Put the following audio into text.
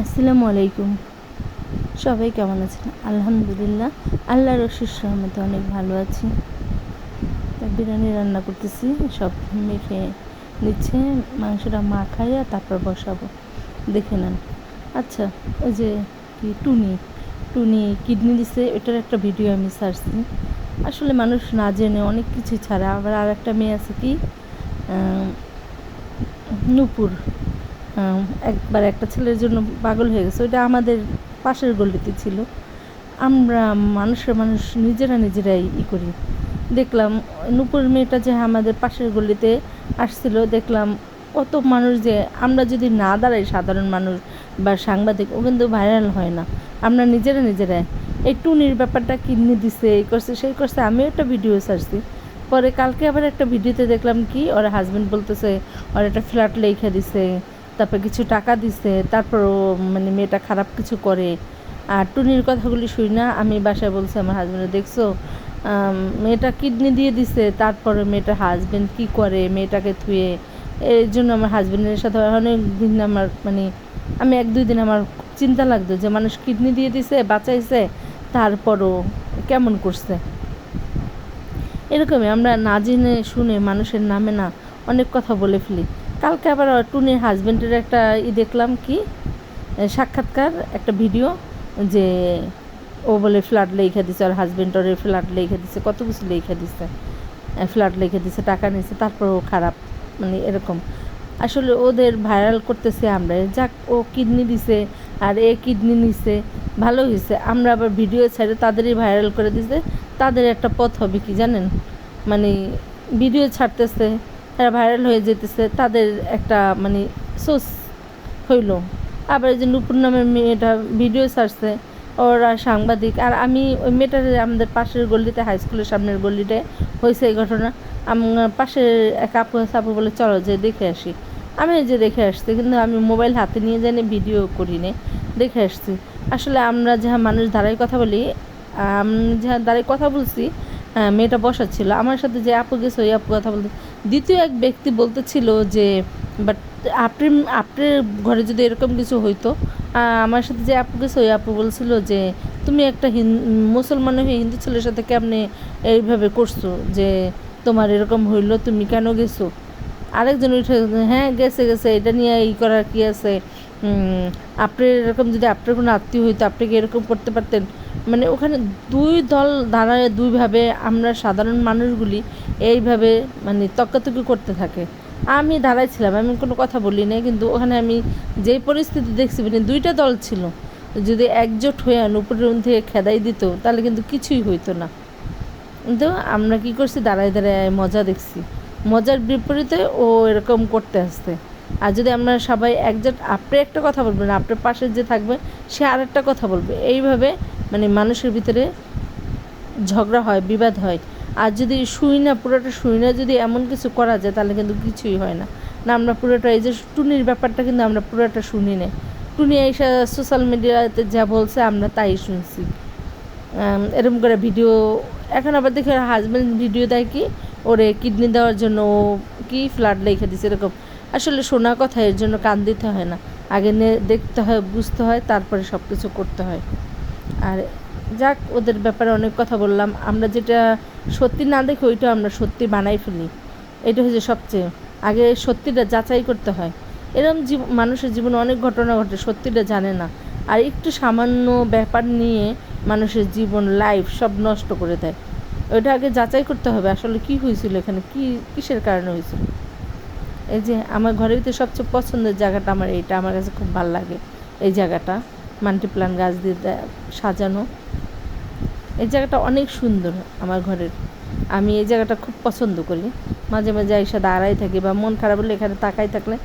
আসসালামু আলাইকুম। সবাই কেমন আছেন? আলহামদুলিল্লাহ আল্লাহ রশির রহমতে অনেক ভালো আছি। বিরিয়ানি রান্না করতেছি, সব মেখে নিচ্ছে, মাংসটা মা মাখাইয়া তারপর বসাবো। দেখে নেন। আচ্ছা ওই যে কি, টুনি টুনি কিডনি দিছে এটার একটা ভিডিও আমি ছাড়ছি। আসলে মানুষ না জেনে অনেক কিছু ছাড়া। আবার আর একটা মেয়ে আছে কি নূপুর। একবার একটা ছেলের জন্য পাগল হয়ে গেছে, ওইটা আমাদের পাশের গলিতে ছিল। আমরা মানুষের মানুষ নিজেরা নিজেরাই ই করি। দেখলাম নূপুর মেয়েটা যে আমাদের পাশের গলিতে আসছিল, দেখলাম কত মানুষ যে, আমরা যদি না দাঁড়াই সাধারণ মানুষ বা সাংবাদিক, ও কিন্তু ভাইরাল হয় না। আমরা নিজেরা নিজেরাই। এই টুনির ব্যাপারটা কিডনি দিছে, এই করছে, সেই করছে, আমিও একটা ভিডিও ছাড়ছি। পরে কালকে আবার একটা ভিডিওতে দেখলাম কি, ওর হাজবেন্ড বলতেছে, ওর একটা ফ্ল্যাট লেখা দিছে। তারপর কিছু টাকা দিছে তারপর মানে মেয়েটা খারাপ কিছু করে। আর টুনির কথাগুলি শুই না, আমি বাসায় বলছি, আমার হাজবেন্ডে দেখছ? মেয়েটা কিডনি দিয়ে দিছে, তারপরে মেয়েটার হাজবেন্ড কি করে? মেয়েটাকে থুয়ে এর জন্য আমার হাজবেন্ডের সাথে অনেক দিন আমার মানে আমি এক দুই দিন আমার চিন্তা লাগতো যে মানুষ কিডনি দিয়ে দিছে, বাঁচাইছে, তারপরও কেমন করছে? এরকমই আমরা না জেনে শুনে মানুষের নামে না অনেক কথা বলে ফেলি। কালকে আবার টুনির হাজবেন্ডের একটা ই দেখলাম কি? সাক্ষাৎকার, একটা ভিডিও যে ও বলে ফ্ল্যাট লেখা দিছে, আর হাজবেন্ড ওর ফ্ল্যাট লেখা দিছে, কত কিছু লেখা দিছে। ফ্ল্যাট লেখা দিছে, টাকা নিছে তারপর ও খারাপ মানে এরকম। আসলে ওদের ভাইরাল করতেছে আমরা যাক, ও কিডনি দিছে, আর এ কিডনি নিছে, ভালো হয়েছে আমরা আবার ভিডিও ছাড়ে তাদেরই ভাইরাল করে দিছে, তাদের একটা পথ হবে কি জানেন? মানে ভিডিও ছাড়তেছে ভাইরাল হয়ে যেতেছে, তাদের একটা মানে সোর্স হইল। আবার যে নুপুর নামের মেয়েটা ভিডিও ছাড়ছে, ওরা সাংবাদিক। আর আমি ওই মেয়েটার আমাদের পাশের গলিতে হাই স্কুলের সামনের গলিটায় হয়েছে এই ঘটনা। আমার পাশের এক আপু আপু বলে, চলো যে দেখে আসি। আমি যে দেখে আসছি, কিন্তু আমি মোবাইল হাতে নিয়ে জানি ভিডিও করি নে দেখে আসছি। আসলে আমরা যাহা মানুষ দাঁড়াই কথা বলি, আমি, যাহা দাঁড়াই কথা বলছি মেয়েটা বসা ছিল আমার সাথে যে আপু গেছে ওই আপু কথা বলতে দ্বিতীয় এক ব্যক্তি বলতেছিল যে বাট আপনি আপনার ঘরে যদি এরকম কিছু হইতো আমার সাথে যে আপু গেছে ওই আপু বলছিল যে তুমি একটা মুসলমান হয়ে হিন্দু ছেলের সাথে কেমনে এইভাবে করছ? যে তোমার এরকম হইল তুমি কেন গেছো? আরেকজন উঠে হ্যাঁ গেছে গেছে এটা নিয়ে ই করার কি আছে? উম, আপনার এরকম যদি আপনার কোনো আত্মীয় হইতো আপনি কি এরকম করতে পারতেন? মানে ওখানে দুই দল দাঁড়ায় দুইভাবে আমরা সাধারণ মানুষগুলি এইভাবে মানে তর্কাতর্কি করতে থাকে। আমি দাঁড়াইছিলাম, আমি কোনো কথা বলি না কিন্তু ওখানে আমি যেই পরিস্থিতি দেখছি মানে দুইটা দল ছিল। যদি একজোট হয়ে উপরের থেকে খেদাই দিত, তাহলে কিন্তু কিছুই হইতো না। কিন্তু আমরা কি করছি, দাঁড়ায় দাঁড়ায় মজা দেখছি। মজার বিপরীতে ও এরকম করতে আসতে আর যদি আমরা সবাই একজোট আপনি একটা কথা বলবেন, আপনার পাশে যে থাকবে, সে আর একটা কথা বলবে। এইভাবে মানে মানুষের ভিতরে ঝগড়া হয়, বিবাদ হয়। আর যদি শুই না, পুরোটা শুই না, যদি এমন কিছু করা যায়, তাহলে কিন্তু কিছুই হয় না। না, আমরা পুরোটা এই যে টুনির ব্যাপারটা কিন্তু আমরা পুরোটা শুনি না টুনি এসে সোশ্যাল মিডিয়াতে যা বলছে, আমরা তাই শুনছি। এরকম করে ভিডিও এখন আবার দেখি হাজব্যান্ড ভিডিও দেয় কি? ওরে কিডনি দেওয়ার জন্য কি ফ্ল্যাট লিখে দিছে, এরকম। আসলে শোনা কথা, এর জন্য কান দিতে হয় না। আগে দেখতে হয়, বুঝতে হয়, তারপরে সব কিছু করতে হয়। আর যাক, ওদের ব্যাপারে অনেক কথা বললাম। আমরা যেটা সত্যি না দেখি ওইটা আমরা সত্যি বানাই ফেলি। এটা হচ্ছে সবচেয়ে। আগে সত্যিটা যাচাই করতে হয়। এরকম জীব, মানুষের জীবনে অনেক ঘটনা ঘটে, সত্যিটা জানে না। আর একটু সামান্য ব্যাপার নিয়ে মানুষের জীবন লাইফ সব নষ্ট করে দেয়। ওইটা আগে যাচাই করতে হবে, আসলে কি হয়েছিল এখানে? কি, কিসের কারণে হয়েছিল? এই যে আমার ঘরের ভিতরে সবচেয়ে পছন্দের জায়গাটা আমার এইটা, আমার কাছে খুব ভালো লাগে এই জায়গাটা। মাল্টি প্লান্ট গাছ দিয়ে সাজানো। এই জায়গাটা অনেক সুন্দর আমার ঘরের। আমি এই জায়গাটা খুব পছন্দ করি। মাঝে মাঝে এসে দাঁড়াই থাকি বা মন খারাপ হলে এখানে তাকাই থাকলে